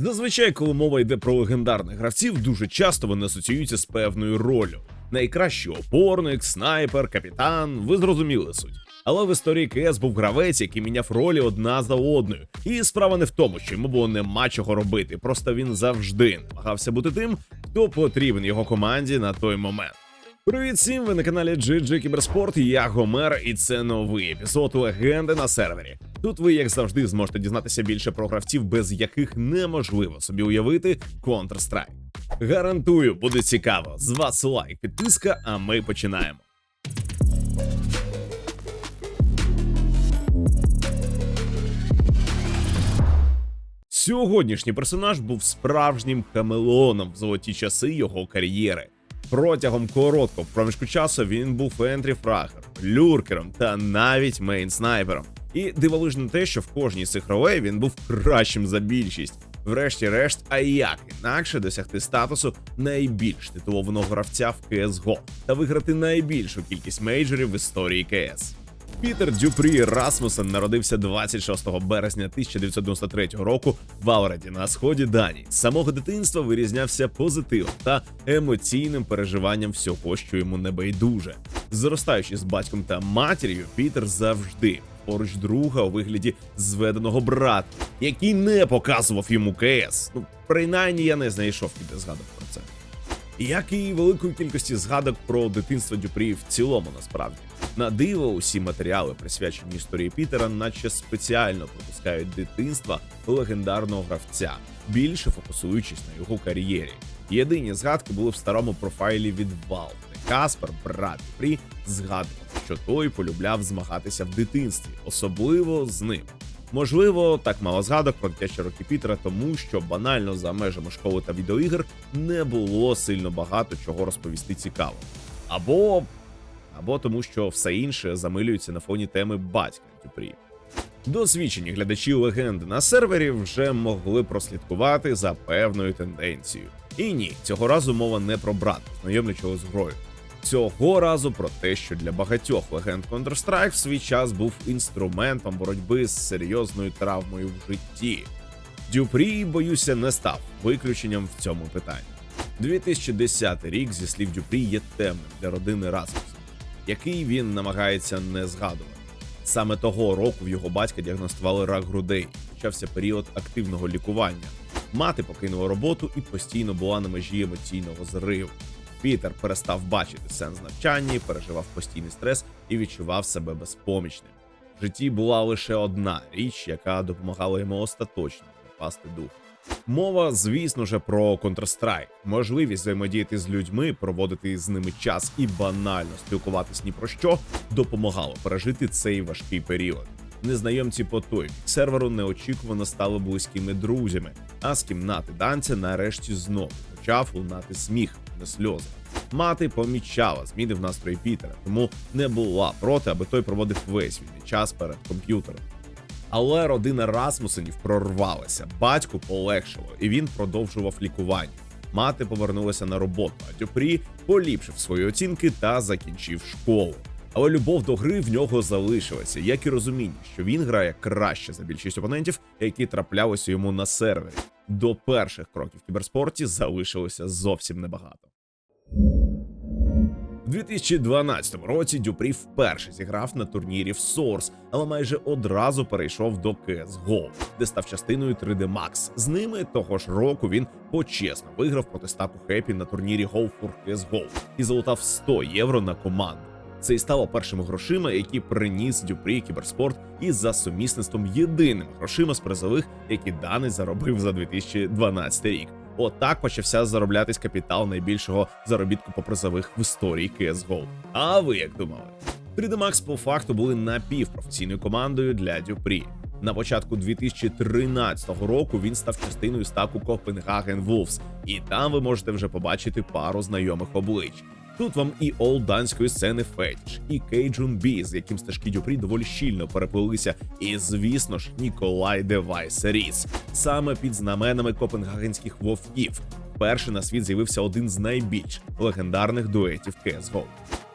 Зазвичай, коли мова йде про легендарних гравців, дуже часто вони асоціюються з певною ролью. Найкращий опорник, снайпер, капітан, ви зрозуміли суть. Але в історії КС був гравець, який міняв ролі одна за одною. І справа не в тому, що йому було нема чого робити. Просто він завжди намагався бути тим, хто потрібен його команді на той момент. Привіт всім! Ви на каналі GG Кіберспорт. Я Гомер, і це новий епізод легенди на сервері. Тут ви, як завжди, зможете дізнатися більше про гравців, без яких неможливо собі уявити Counter-Strike. Гарантую, буде цікаво. З вас лайк, підписка, а ми починаємо. Сьогоднішній персонаж був справжнім хамелеоном в золоті часи його кар'єри. Протягом короткого проміжку часу він був ентрі фрагером, люркером та навіть мейн снайпером. І дивовижно те, що в кожній з цих ролей він був кращим за більшість. Врешті-решт, а як інакше досягти статусу найбільш титулованого гравця в CSGO та виграти найбільшу кількість мейджорів в історії КС. Пітер Дюпрі Расмусен народився 26 березня 1993 року в Ауреді на сході Данії. З самого дитинства вирізнявся позитивом та емоційним переживанням всього, що йому не байдуже. Зростаючи з батьком та матір'ю, Пітер завжди поруч друга у вигляді зведеного брата, який не показував йому КС. Ну, принаймні я не знайшов ніде згадок про це. Як і великої кількості згадок про дитинство Дюпрі в цілому, насправді. На диво, усі матеріали, присвячені історії Пітера, наче спеціально пропускають дитинства легендарного гравця, більше фокусуючись на його кар'єрі. Єдині згадки були в старому профайлі від Valve, де Каспер, брат Дюпрі, згадував, що той полюбляв змагатися в дитинстві, особливо з ним. Можливо, так мало згадок про дитячі роки Пітера, тому що банально за межами школи та відеоігр не було сильно багато чого розповісти цікаво. Або або тому, що все інше замилюється на фоні теми батька Дюпрі. Досвідчені глядачі легенди на сервері вже могли прослідкувати за певною тенденцією. І ні, цього разу мова не про брата, знайомлячого з грою. Цього разу про те, що для багатьох легенд Counter-Strike в свій час був інструментом боротьби з серйозною травмою в житті. Дюпрі, боюся, не став виключенням в цьому питанні. 2010 рік, зі слів Дюпрі, є темним для родини Расмуса, який він намагається не згадувати. Саме того року в його батька діагностували рак грудей. Почався період активного лікування. Мати покинула роботу і постійно була на межі емоційного зриву. Пітер перестав бачити сенс навчання, переживав постійний стрес і відчував себе безпомічним. В житті була лише одна річ, яка допомагала йому остаточно не пасти дух. Мова, звісно ж, про Counter-Strike. можливість взаємодіяти з людьми, проводити з ними час і банально спілкуватись ні про що допомагало пережити цей важкий період. Незнайомці по той серверу неочікувано стали близькими друзями, а з кімнати данця нарешті знову почав лунати сміх, не сльози. Мати помічала зміни в настрої Пітера, тому не була проти, аби той проводив весь вільний час перед комп'ютером. Але родина Расмусенів прорвалася, батьку полегшило, і він продовжував лікування. Мати повернулася на роботу, а Дюпрі поліпшив свої оцінки та закінчив школу. Але любов до гри в нього залишилася, як і розуміння, що він грає краще за більшість опонентів, які траплялися йому на сервері. До перших кроків в кіберспорті залишилося зовсім небагато. У 2012 році Дюпрі вперше зіграв на турнірі в Source, але майже одразу перейшов до CSGO, де став частиною 3D Max. З ними того ж року він почесно виграв проти стаку Хеппі на турнірі Go for CSGO і залутав 100 євро на команду. Це і стало першими грошима, які приніс Дюпрі кіберспорт, і за сумісництвом єдиним грошима з призових, які даний заробив за 2012 рік. Отак почався зароблятись капітал найбільшого заробітку по призових в історії CSGO. А ви як думали? 3D Max по факту були напівпрофесійною командою для Дюпрі. На початку 2013 року він став частиною стаку Копенгаген Вовс, і там ви можете вже побачити пару знайомих облич. Тут вам і олданської сцени Фетіш, і Кейджун Бі, з яким стежки Дюпрі доволі щільно переплилися, і звісно ж Ніколай Девайс Ріс. Саме під знаменами копенгагенських вовків. Перший на світ з'явився один з найбільш легендарних дуетів CSGO.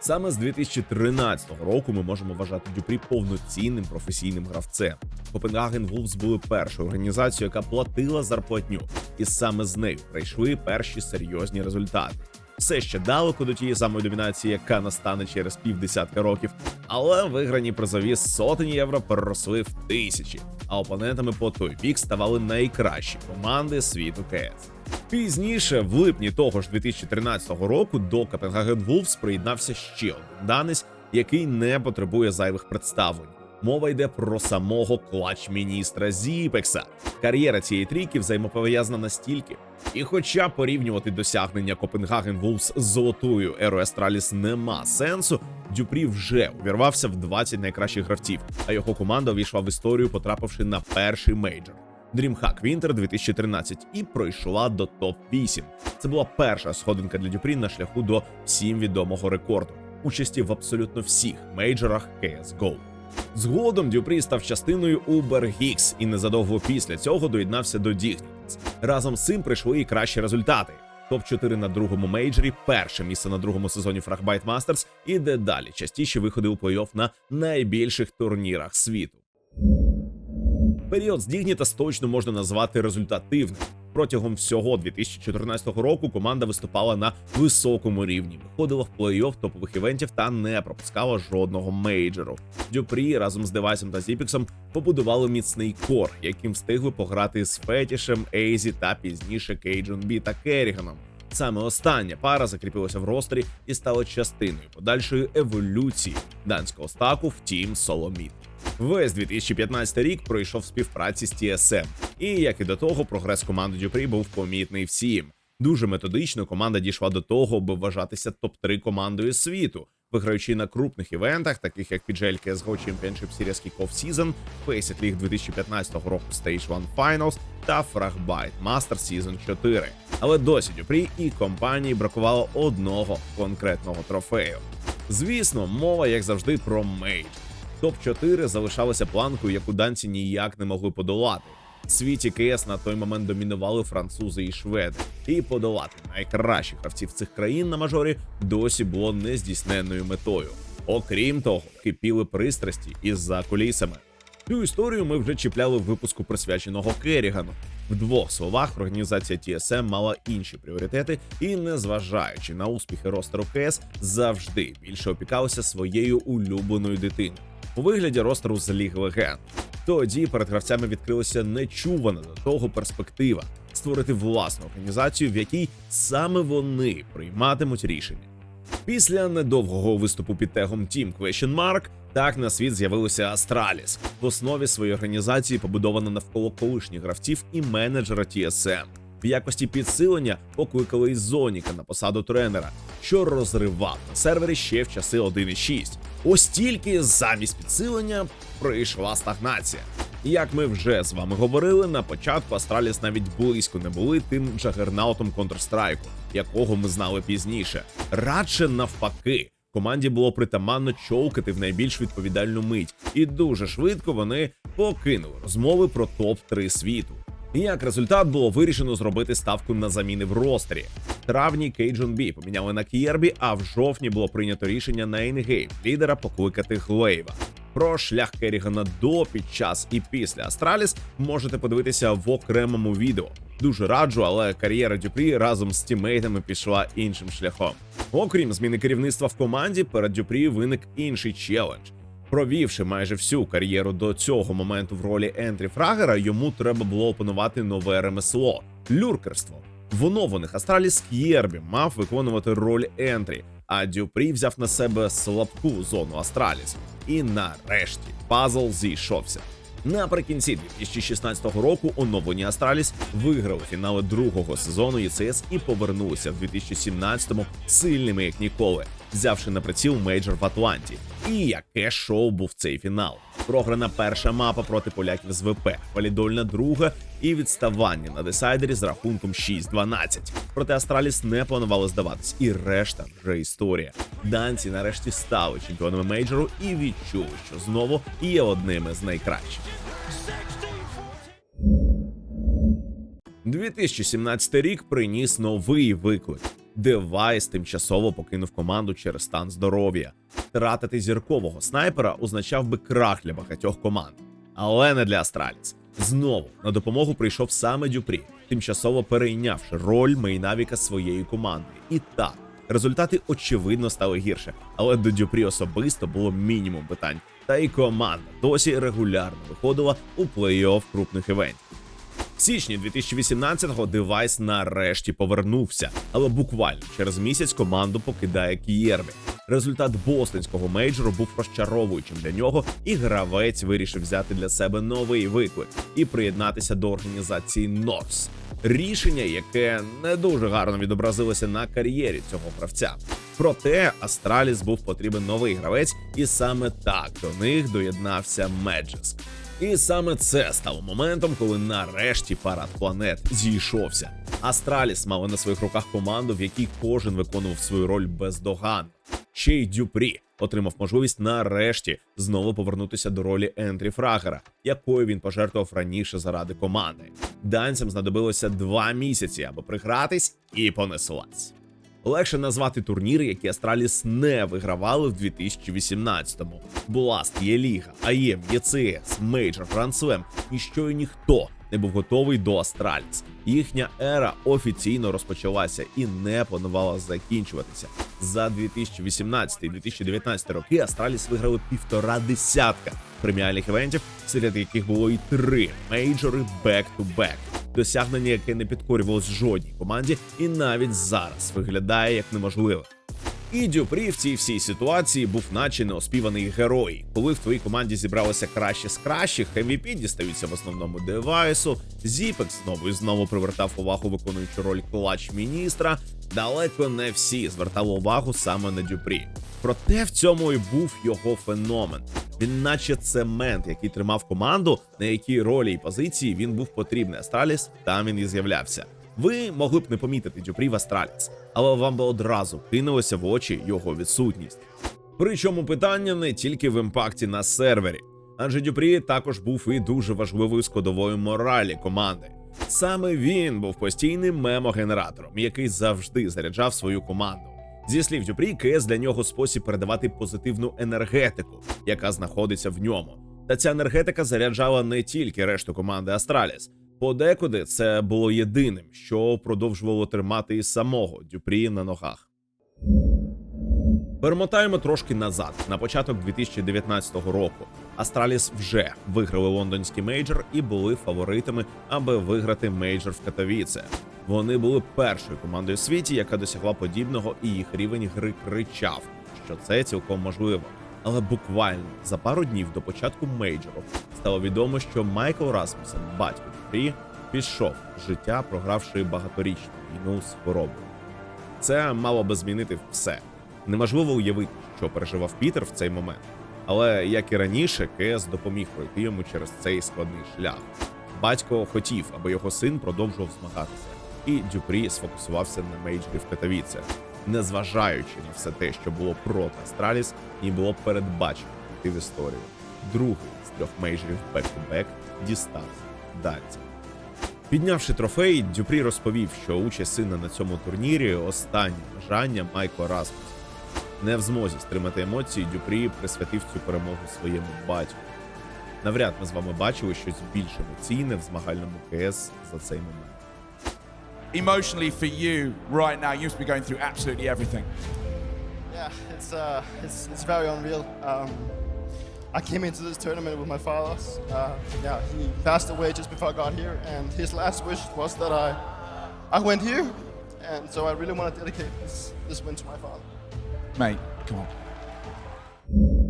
Саме з 2013 року ми можемо вважати Дюпрі повноцінним професійним гравцем. Копенгаген Вулфс були першою організацією, яка платила зарплатню, і саме з нею прийшли перші серйозні результати. Все ще далеко до тієї самої домінації, яка настане через півдесятка років, але виграні призові сотні євро переросли в тисячі, а опонентами по той бік ставали найкращі команди світу КС. Пізніше, в липні того ж 2013 року, до Копенгаген Вулфс приєднався ще один данець, який не потребує зайвих представлень. Мова йде про самого клач-міністра Зіпекса. Кар'єра цієї трійки взаємопов'язана настільки. І хоча порівнювати досягнення Копенгаген Вулфс з золотою Еро Естраліс нема сенсу, Дюпрі вже увірвався в 20 найкращих гравців, а його команда увійшла в історію, потрапивши на перший мейджор. DreamHack Winter 2013 і пройшла до топ 8 Це була перша сходинка для Дюпрі на шляху до всім відомого рекорду участі в абсолютно всіх мейджорах CSGO. Згодом Дюпрі став частиною Uber Higgs і незадовго після цього доєднався до Dignitas. Разом з цим прийшли і кращі результати. Топ 4 на другому мейджорі, перше місце на другому сезоні Fragbyte Masters і дедалі частіше виходи у плей-офф на найбільших турнірах світу. Період з Dignitas точно можна назвати результативним. Протягом всього 2014 року команда виступала на високому рівні, виходила в плей-офф топових івентів та не пропускала жодного мейджору. Дюпрі разом з Девайсом та Зіпіксом побудували міцний кор, яким встигли пограти з Фетішем, Ейзі та пізніше Кейджон Бі та Керіганом. Саме остання пара закріпилася в ростері і стала частиною подальшої еволюції данського стаку в Тім Соломіт. Весь 2015 рік пройшов співпраці з TSM. І як і до того, прогрес команди Дюпрі був помітний всім. Дуже методично команда дійшла до того, аби вважатися топ-3 командою світу, виграючи на крупних івентах, таких як PGL CSGO Championship Series Kick-Off Season, Faceit League 2015 року Stage 1 Finals та Fragbyte Master Season 4. Але досі Дюпрі і компанії бракувало одного конкретного трофею. Звісно, мова, як завжди, про мейдж. Топ-4 залишалася планкою, яку данці ніяк не могли подолати. Світі КС на той момент домінували французи і шведи, і подолати найкращих гравців цих країн на мажорі досі було нездійсненною метою. Окрім того, кипіли пристрасті із-за кулісами. Цю історію ми вже чіпляли в випуску присвяченого Керігану. В двох словах організація TSM мала інші пріоритети, і, незважаючи на успіхи ростеру КС, завжди більше опікалася своєю улюбленою дитиною у вигляді ростеру з Ліг Легенд. Тоді перед гравцями відкрилася нечувана до того перспектива створити власну організацію, в якій саме вони прийматимуть рішення. Після недовгого виступу під тегом Team Question Mark так на світ з'явилося Астраліс. В основі своєї організації побудована навколо колишніх гравців і менеджера TSM. В якості підсилення покликали із Зоніка на посаду тренера, що розривав на сервері ще в часи 1.6. Ось тільки замість підсилення прийшла стагнація. І Як ми вже з вами говорили, на початку Астраліс навіть близько не були тим джагернаутом Counter-Strike, якого ми знали пізніше. Радше навпаки, команді було притаманно човкати в найбільш відповідальну мить, і дуже швидко вони покинули розмови про топ 3 світу. Як результат було вирішено зробити ставку на заміни в ростері. В травні Кейджон Бі поміняли на К'єрбі, а в жовтні було прийнято рішення на Інгейм лідера покликати Глейва. Про шлях Керігана до, під час і після Астраліс можете подивитися в окремому відео. Дуже раджу, але кар'єра Дюпрі разом з тімейтами пішла іншим шляхом. Окрім зміни керівництва в команді, перед Дюпрі виник інший челендж. Провівши майже всю кар'єру до цього моменту в ролі Ентрі Фрагера, йому треба було опанувати нове ремесло люркерство. В оновлених Астраліс К'єрбі мав виконувати роль Ентрі, а Дюпрі взяв на себе слабку зону Астраліс. І нарешті пазл зійшовся. Наприкінці 2016 року оновлені Астраліс виграли фінали другого сезону ЄЦС і повернулися в 2017-му сильними як ніколи, взявши на приціл мейджор в Атланті. І яке шоу був цей фінал? Програна перша мапа проти поляків з ВП, валідольна друга і відставання на десайдері з рахунком 6-12. Проте Астраліс не планували здаватись, і решта вже історія. Данці нарешті стали чемпіонами мейджору і відчули, що знову є одними з найкращих. 2017 рік приніс новий виклик. Девайс тимчасово покинув команду через стан здоров'я. Втратити зіркового снайпера означав би крах для багатьох команд. Але не для Астраліс. Знову на допомогу прийшов саме Дюпрі, тимчасово перейнявши роль Мейнавіка своєї команди. І так, результати очевидно стали гірше, але до Дюпрі особисто було мінімум питань. Та й команда досі регулярно виходила у плей-офф крупних івентів. Січні 2018-го девайс нарешті повернувся, але буквально через місяць команду покидає Кієрбі. Результат бостонського мейджору був розчаровуючим для нього, і гравець вирішив взяти для себе новий виклик і приєднатися до організації Норс. Рішення, яке не дуже гарно відобразилося на кар'єрі цього гравця. Проте Астраліс був потрібен новий гравець, і саме так до них доєднався Меджеск. І саме це стало моментом, коли нарешті парад планет зійшовся. Астраліс мали на своїх руках команду, в якій кожен виконував свою роль бездоганно. Ще й Дюпрі отримав можливість нарешті знову повернутися до ролі Ентрі Фрагера, якою він пожертвував раніше заради команди. Данцям знадобилося два місяці, аби пригратись і понеслась. Легше назвати турніри, які Астраліс не вигравали в 2018-му. Blast, є Ліга, АЄМ, ЄЦС, Мейджор, Гранд-Слем. Ніщо і ніхто не був готовий до Астраліс. Їхня ера офіційно розпочалася і не планувала закінчуватися. За 2018-2019 роки Астраліс виграли півтора десятка преміальних івентів, серед яких було і три мейджори бек-ту-бек. Досягнення, яке не підкорювалось жодній команді, і навіть зараз виглядає як неможливе. І Дюпрі в цій всій ситуації був наче неоспіваний герой. Коли в твоїй команді зібралося краще з кращих, MVP дістаються в основному девайсу. Зіпекс знову і знову привертав увагу, виконуючи роль клач міністра. Далеко не всі звертали увагу саме на Дюпрі. Проте в цьому і був його феномен. Він, наче цемент, який тримав команду, на якій ролі і позиції він був потрібний. Астраліс там він і з'являвся. Ви могли б не помітити Дюпрі Астраліс, але вам би одразу кинулося в очі його відсутність. Причому питання не тільки в імпакті на сервері, адже Дюпрі також був і дуже важливою складовою моралі команди. Саме він був постійним мемогенератором, який завжди заряджав свою команду. Зі слів Дюпрі, КС для нього спосіб передавати позитивну енергетику, яка знаходиться в ньому. Та ця енергетика заряджала не тільки решту команди Астраліс. Подекуди це було єдиним, що продовжувало тримати і самого Дюпрі на ногах. Перемотаємо трошки назад, на початок 2019 року. Астраліс вже виграли лондонський мейджор і були фаворитами, аби виграти мейджор в Катовіце. Вони були першою командою в світі, яка досягла подібного, і їх рівень гри кричав, що це цілком можливо. Але буквально за пару днів до початку мейджору стало відомо, що Майкл Расмусен, батько Дюпрі, пішов з життя, програвши багаторічну війну з хворобою. Це мало би змінити все. Неможливо уявити, що переживав Пітер в цей момент. Але як і раніше, КС допоміг пройти йому через цей складний шлях. Батько хотів, аби його син продовжував змагатися, і Дюпрі сфокусувався на мейджорі в Катовіце, незважаючи на все те, що було проти Астраліс, і було передбачено йти в історію. Другий з трьох мейджорів бек-ту-бек дістався дальця. Піднявши трофей, Дюпрі розповів, що участь сина на цьому турнірі останнє бажання Майкла Расмуса. Не в змозі стримати емоції, Дюпрі присвятив цю перемогу своєму батьку. Навряд ми з вами бачили щось більш емоційне в змагальному КС за цей момент. Emotionally for you right now, you must be going through absolutely everything. Yeah, it's uh, it's it's very unreal. Um, I came into this tournament with my father. Uh, yeah, he passed away just before I got here, and his last wish was that I I went here, and so I really want to dedicate this this win to my father. Mate, come on.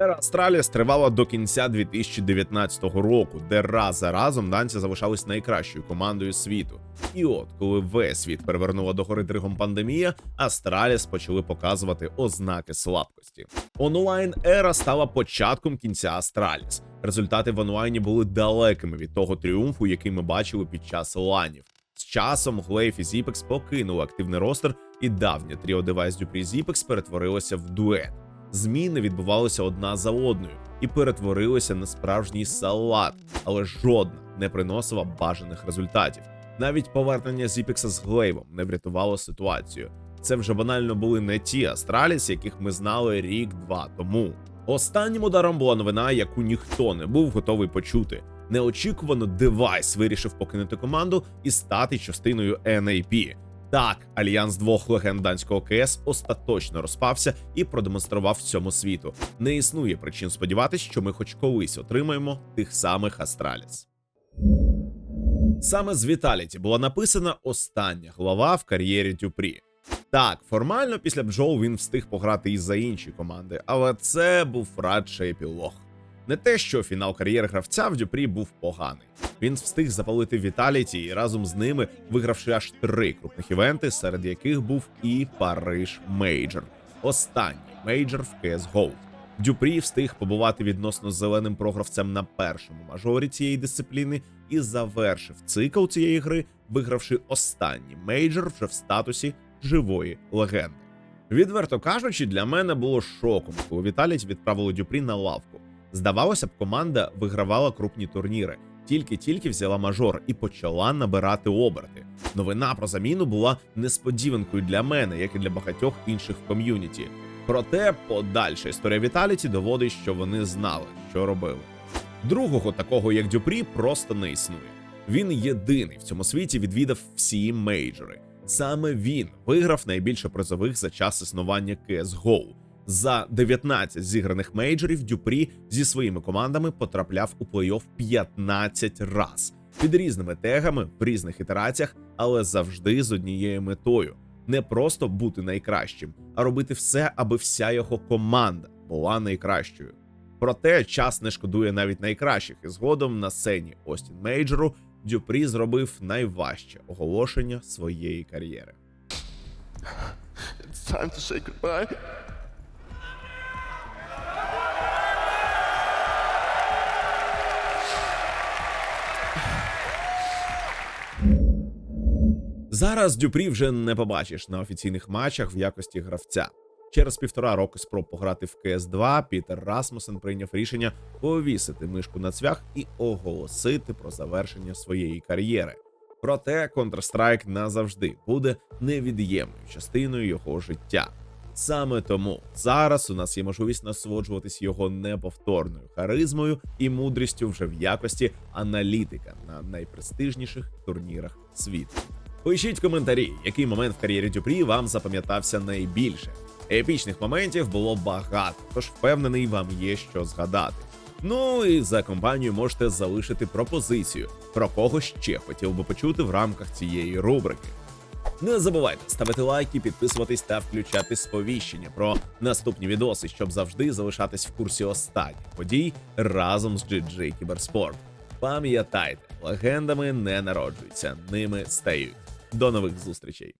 Ера Астраліс тривала до кінця 2019 року, де раз за разом данці залишались найкращою командою світу. І от, коли весь світ перевернула до гори дригом пандемія, Астраліс почали показувати ознаки слабкості. Онлайн ера стала початком кінця Астраліс. Результати в онлайні були далекими від того тріумфу, який ми бачили під час ланів. З часом Глейф і Зіпекс покинули активний ростер, і давнє тріо девайс Дюпрі Зіпекс перетворилося в дует. Зміни відбувалися одна за одною і перетворилися на справжній салат, але жодна не приносила бажаних результатів. Навіть повернення Зіпікса з Глейвом не врятувало ситуацію. Це вже банально були не ті Астраліс, яких ми знали рік-два тому. Останнім ударом була новина, яку ніхто не був готовий почути. Неочікувано девайс вирішив покинути команду і стати частиною NAP. Так, альянс двох легенд данського КС остаточно розпався і продемонстрував всьому світу. Не існує причин сподіватися, що ми хоч колись отримаємо тих самих Астраліс. Саме з Віталіті була написана остання глава в кар'єрі Дюпрі. Так, формально після Бджол він встиг пограти і за інші команди, але це був радше епілог. Не те, що фінал кар'єри гравця в Дюпрі був поганий. Він встиг запалити Віталіті і разом з ними вигравши аж три крупних івенти, серед яких був і Париж Мейджор. Останній мейджор в CSGO. Дюпрі встиг побувати відносно зеленим програвцем на першому мажорі цієї дисципліни і завершив цикл цієї гри, вигравши останній мейджор вже в статусі живої легенди. Відверто кажучи, для мене було шоком, коли Віталіч відправили Дюпрі на лавку. Здавалося б, команда вигравала крупні турніри, тільки-тільки взяла мажор і почала набирати оберти. Новина про заміну була несподіванкою для мене, як і для багатьох інших в ком'юніті. Проте подальша історія Віталіті доводить, що вони знали, що робили. Другого такого, як Дюпрі, просто не існує. Він єдиний в цьому світі відвідав всі мейджори. Саме він виграв найбільше призових за час існування CSGO. За 19 зіграних мейджорів Дюпрі зі своїми командами потрапляв у плей-офф 15 раз під різними тегами в різних ітераціях, але завжди з однією метою: не просто бути найкращим, а робити все, аби вся його команда була найкращою. Проте час не шкодує навіть найкращих, і згодом на сцені Остін Мейджору Дюпрі зробив найважче оголошення своєї кар'єри. It's time to say goodbye. Зараз Дюпрі вже не побачиш на офіційних матчах в якості гравця. Через півтора роки спроб пограти в cs 2 Пітер Расмусен прийняв рішення повісити мишку на цвях і оголосити про завершення своєї кар'єри. Проте Counter-Strike назавжди буде невід'ємною частиною його життя. Саме тому зараз у нас є можливість насолоджуватись його неповторною харизмою і мудрістю вже в якості аналітика на найпрестижніших турнірах світу. Пишіть коментарі, який момент в кар'єрі Дюпрі вам запам'ятався найбільше. Епічних моментів було багато, тож впевнений, вам є що згадати. Ну і за компанію можете залишити пропозицію, про кого ще хотів би почути в рамках цієї рубрики. Не забувайте ставити лайки, підписуватись та включати сповіщення про наступні відоси, щоб завжди залишатись в курсі останніх подій разом з GG Кіберспорт. Пам'ятайте, легендами не народжуються, ними стають. До нових зустрічей.